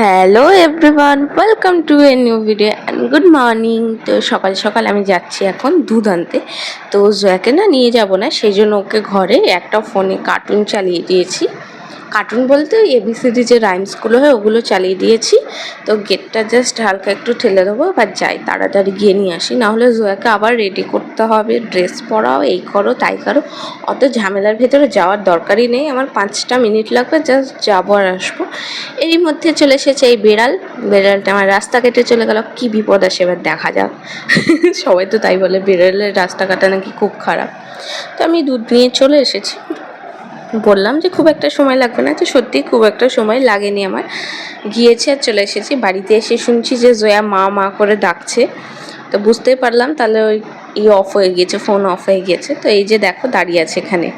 Hello everyone welcome to a new video and good morning তো সকাল সকাল আমি যাচ্ছি এখন দুধ আনতে। তো জয়াকে না নিয়ে যাব না, সেই জন্য ওকে ঘরে একটা ফোনে কার্টুন চালিয়ে দিয়েছি। কার্টুন বলতে এবিসিডি যে রাইমসগুলো হয়, ওগুলো চালিয়ে দিয়েছি। তো গেটটা জাস্ট হালকা একটু ঠেলে দেবো, এবার যাই, তাড়াতাড়ি গিয়ে নিয়ে আসি। নাহলে জয়াকে আবার রেডি করতে হবে ড্রেস পরাও, এই করো, তাই করো। অত ঝামেলার ভেতরে যাওয়ার দরকারই নেই, আমার পাঁচটা মিনিট লাগবে জাস্ট যাব আর আসব। এরই মধ্যে চলে এসেছে এই বেড়াল। বেড়ালটা আমার রাস্তা কেটে চলে গেল, কি বিপদ আসে এবার দেখা যাক। সবাই তো তাই বলে, বেড়ালের রাস্তা কাটা নাকি খুব খারাপ। তো আমি দুধ নিয়ে চলে এসেছি। বললাম যে খুব একটা সময় লাগবে না তো সত্যি খুব একটা সময় লাগেনি আমার। গিয়েছে আর চলে এসেছি, বাড়িতে এসে শুনছি যে জয়া মা মা করে ডাকছে। তো বুঝতেই পারলাম তাহলে ওই ই অফ হয়ে গিয়েছে ফোন অফ হয়ে গিয়েছে। তো এই যে দেখো দাঁড়িয়ে আছে এখানে।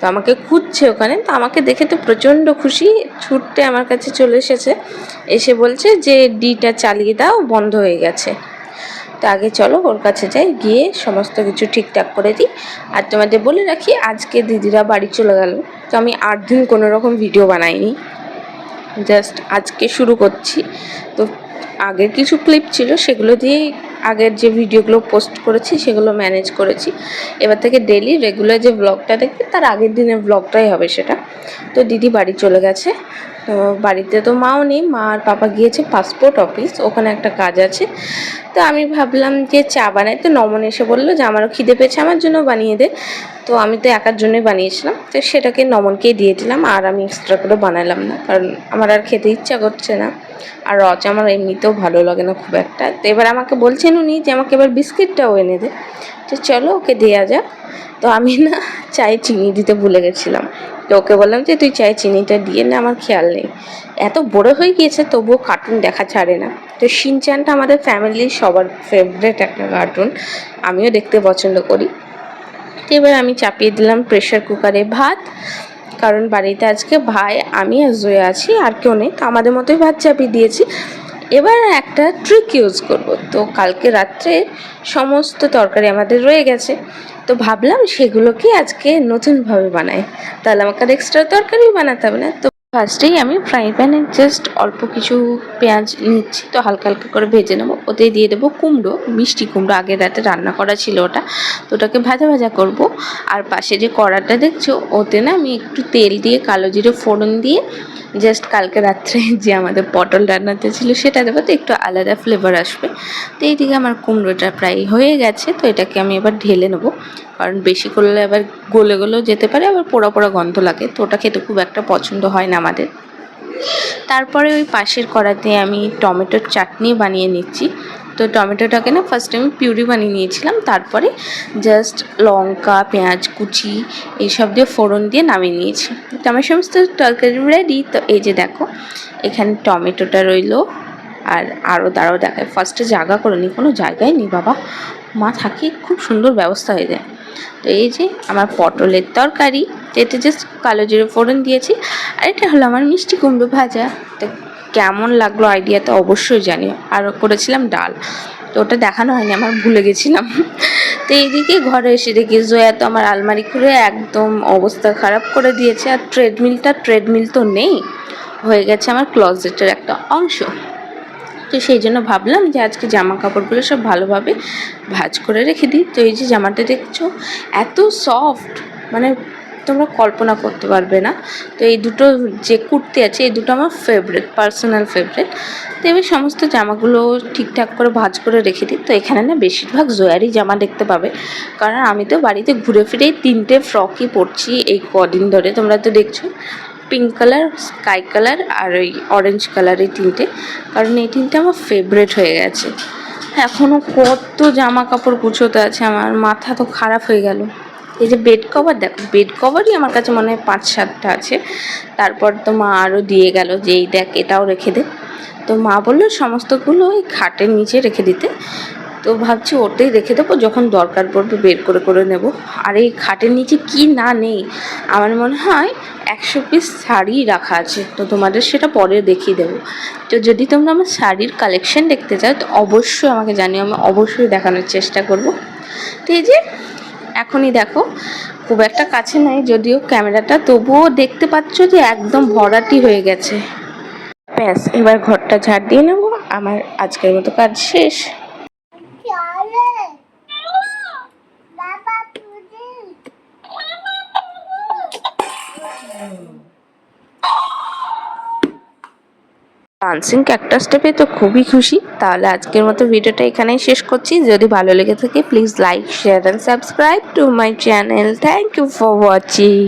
তো আমাকে খুঁজছে ওখানে, তো আমাকে দেখে তো প্রচণ্ড খুশি, ছুটতে আমার কাছে চলে এসেছে। এসে বলছে যে ডিটা চালিয়ে দাও, বন্ধ হয়ে গেছে। তো আগে চলো ওর কাছে যাই, গিয়ে সমস্ত কিছু ঠিকঠাক করে দিই। আর তোমাদের বলে রাখি, আজকে দিদিরা বাড়ি চলে গেল, তো আমি আট দিন কোনো রকম ভিডিও বানাইনি। জাস্ট আজকে শুরু করছি। তো আগের কিছু ক্লিপ ছিল, সেগুলো দিয়ে আগের যে ভিডিওগুলো পোস্ট করেছি, সেগুলো ম্যানেজ করেছি। এবার থেকে ডেলি রেগুলার যে ব্লগটা দেখবে, তার আগের দিনের ব্লগটাই হবে সেটা। তো দিদি বাড়ি চলে গেছে। তো বাড়িতে তো মাও নেই, মা আর পাপা গিয়েছে পাসপোর্ট অফিস ওখানে একটা কাজ আছে। তো আমি ভাবলাম যে চা বানাই। তো নমন এসে বলল যে, আমারও খিদে পেয়েছে, আমার জন্য বানিয়ে দে। তো আমি তো একার জন্যই বানিয়েছিলাম। তো সেটাকে নমনকেই দিয়ে দিলাম, আর আমি এক্সট্রা করে বানালাম না। কারণ আমার আর খেতে ইচ্ছা করছে না। আর রচ আমার এমনিতেও ভালো লাগে না খুব একটা। তো এবার আমাকে বলছেন উনি যে আমাকে এবার বিস্কিটটাও এনে দে। তো চলো ওকে দেওয়া যাক। তো আমি না চায়ে চিনি দিতে ভুলে গেছিলাম। তো ওকে বললাম যে তুই চায়ে চিনিটা দিয়ে না, আমার খেয়াল নেই। এত বড় হয়ে গিয়েছে, তবুও কার্টুন দেখা ছাড়ে না। তো সিনচ্যানটা আমাদের ফ্যামিলির সবার ফেভারেট একটা কার্টুন আমিও দেখতে পছন্দ করি। তো এবার আমি চাপিয়ে দিলাম প্রেশার কুকারে ভাত। কারণ বাড়িতে আজকে ভাই, আমি আর জয়া আছি, আর কেউ নেই। তো আমাদের মতোই ভাত চাপিয়ে দিয়েছি। এবার একটা ট্রিক ইউজ করব। তো কালকে রাত্রে সমস্ত তরকারি আমাদের রয়ে গেছে। তো ভাবলাম সেগুলোকে আজকে নতুনভাবে বানাই। তাহলে আমাকে এক্সট্রা তরকারিও বানাতে হবে না। তো ফার্স্টেই আমি ফ্রাই প্যানে জাস্ট অল্প কিছু পেঁয়াজ নিচ্ছি। তো হালকা হালকা করে ভেজে নেব। ওতে দিয়ে দেবো কুমড়ো, মিষ্টি কুমড়ো। আগের রাতে রান্না করা ছিল ওটা। তো ওটাকে ভাজা ভাজা করব। আর পাশে যে কড়াটা দেখছ, ওতে না আমি একটু তেল দিয়ে কালো জিরে ফোড়ন দিয়ে জাস্ট কালকে রাত্রে যে আমাদের পটল রান্নাতে ছিল, সেটা দেবো। তো একটু আলাদা ফ্লেভার আসবে। তো এইদিকে আমার কুমড়োটা প্রায় হয়ে গেছে। তো এটাকে আমি এবার ঢেলে নেব। কারণ বেশি করলে আবার গলে গলেও যেতে পারে, আবার পোড়া পোড়া গন্ধ লাগে। তো ওটা খেতে খুব একটা পছন্দ হয় না আমাদের। তারপরে ওই পাশের কড়াতে আমি টমেটোর চাটনি বানিয়ে নিচ্ছি। তো টমেটোটাকে না ফার্স্ট আমি পিউরি বানিয়ে নিয়েছিলাম, তারপরে জাস্ট লঙ্কা, পেঁয়াজ কুচি, এইসব দিয়ে ফোড়ন দিয়ে নামিয়ে নিয়েছি। তো আমার সমস্ত তরকারি রেডি তো এই যে দেখো, এখানে টমেটোটা রইল আর আরও দাঁড়াও দেখায় ফার্স্টে জায়গা করে নি, কোনো জায়গায় নেই বাবা। মা থাকি, খুব সুন্দর ব্যবস্থা হয়ে যায়। তো এই যে আমার পটলের তরকারি, এতে জাস্ট কালো জিরে ফোড়ন দিয়েছি, আর এটা হলো আমার মিষ্টি কুমড়ো ভাজা। তো কেমন লাগল আইডিয়াতে অবশ্যই জানি আর করেছিলাম ডাল, তো ওটা দেখানো হয়নি, আমার ভুলে গেছিলাম। তো এইদিকে ঘরে এসে দেখি জয়া তো আমার আলমারি খুলে একদম অবস্থা খারাপ করে দিয়েছে, আর ট্রেডমিলটা ট্রেডমিল তো নেই, হয়ে গেছে আমার ক্লজেটের একটা অংশ। তো সেই জন্য ভাবলাম যে আজকে জামা কাপড়গুলো সব ভালোভাবে ভাজ করে রেখে দিই। তো এই যে জামাটা দেখছ, এত সফট মানে তোমরা কল্পনা করতে পারবে না। তো এই দুটো যে কুর্তি আছে, এই দুটো আমার ফেভারেট পার্সোনাল ফেভারেট তো এবার সমস্ত জামাগুলো ঠিকঠাক করে ভাজ করে রেখে দিই। তো এখানে না বেশিরভাগ জয়ারই জামা দেখতে পাবে। কারণ আমি তো বাড়িতে ঘুরে ফিরেই তিনটে ফ্রকই পরছি এই কদিন ধরে, তোমরা তো দেখছ। পিঙ্ক কালার স্কাই কালার আর ওই অরেঞ্জ কালার এই তিনটে। কারণ এই তিনটে আমার ফেভারেট হয়ে গেছে। এখনও কত জামা কাপড় গুছোতে আছে আমার, মাথা তো খারাপ হয়ে গেল। এই যে বেড কভার দেখো বেড কভারই আমার কাছে মনে হয় পাঁচ সাতটা আছে। তারপর তো মা আরও দিয়ে গেল যে, এই দেখ, এটাও রেখে দে। তো মা বলল, সমস্তগুলো ওই খাটের নিচে রেখে দিতে। তো ভাবছি ওটাই রেখে দেবো, যখন দরকার পড়বে বের করে করে নেব। আর এই খাটের নিচে কি না নেই, আমার মনে হয় একশো পিস শাড়ি রাখা আছে। তো তোমাদের সেটা পরে দেখিয়ে দেবো। তো যদি তোমরা আমার শাড়ির কালেকশন দেখতে চাও, তো অবশ্যই আমাকে জানিও, আমি অবশ্যই দেখানোর চেষ্টা করব। তো এই যে, এখনই দেখো, খুব একটা কাছে নাই, যদিও ক্যামেরাটা, তবুও দেখতে পাচ্ছ যে একদম ভরাটি হয়ে গেছে। ব্যাস, এবার ঘরটা ঝাড় দিয়ে নেব। আমার আজকের মতো কাজ শেষ চলে বাবা পুজি ডান্সিং ক্যাকটাসটা পেয়ে তো খুবই খুশি। তাহলে আজকের মতো ভিডিওটা এখানেই শেষ করছি। যদি ভালো লেগে থাকে please like share and subscribe to my channel thank you for watching